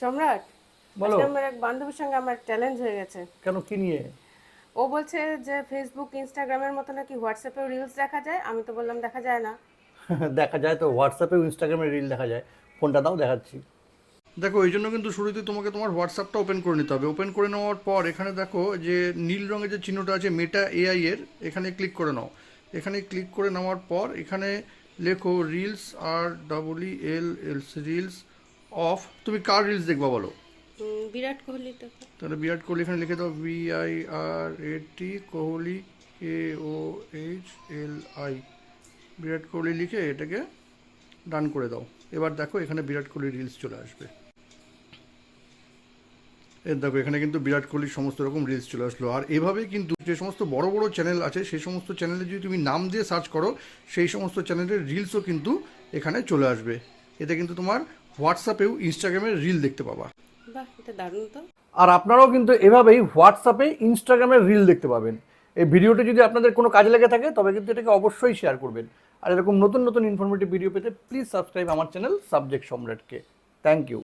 সম্রাট বলো। আমার এক বান্ধবীর সঙ্গে আমার চ্যালেঞ্জ হয়ে গেছে। কেন কি নিয়ে? ও বলছে যে ফেসবুক ইনস্টাগ্রামের মতো নাকি হোয়াটসঅ্যাপেও রিলস দেখা যায়। আমি তো বললাম দেখা যায় না। দেখা যায় তো হোয়াটসঅ্যাপে ইনস্টাগ্রামে রিল দেখা যায়। ফোনটা দাও দেখাচ্ছি। দেখো এই জন্য কিন্তু শুরুতে তোমাকে তোমার হোয়াটসঅ্যাপটা ওপেন করে নিতে হবে। ওপেন করে নেওয়ার পর এখানে দেখো যে নীল রঙের যে চিহ্নটা আছে মেটা এআই এর এখানে ক্লিক করে নাও। এখানে ক্লিক করে নেওয়ার পর এখানে লেখো রিলস আর ডাবলি এল এলস রিলস অফ। তুমি কার রিলস দেখবা বলো। বিরাট কোহলি তো। তাহলে বিরাট কোহলি এখানে লিখে দাও V I R A T Kohli K O H L I Virat Kohli লিখে এটাকে ডান করে দাও। এবার দেখো এখানে বিরাট কোহলি রিলস চলে আসবে। এর দেখো এখানে কিন্তু বিরাট কোহলির সমস্ত রকম রিলস চলে আসলো। আর এভাবেই কিন্তু যে সমস্ত বড় বড় চ্যানেল আছে সেই সমস্ত চ্যানেলে যদি তুমি নাম দিয়ে সার্চ করো সেই সমস্ত চ্যানেলের রিলসও কিন্তু এখানে চলে আসবে। এতে কিন্তু তোমার হোয়াটসঅ্যাপেও ইনস্টাগ্রামে রিল দেখতে পাবা। বাহ এটা দারুণ তো। আর আপনারাও কিন্তু এভাবেই হোয়াটসঅ্যাপে ইনস্টাগ্রামের রিল দেখতে পাবেন। এই ভিডিওটি যদি আপনাদের কোনো কাজে লেগে থাকে তবে কিন্তু এটাকে অবশ্যই শেয়ার করবেন। আর এরকম নতুন নতুন ইনফরমেটিভ ভিডিও পেতে প্লিজ সাবস্ক্রাইব আমার চ্যানেল সাবজেক্ট সম্রাটকে থ্যাংক ইউ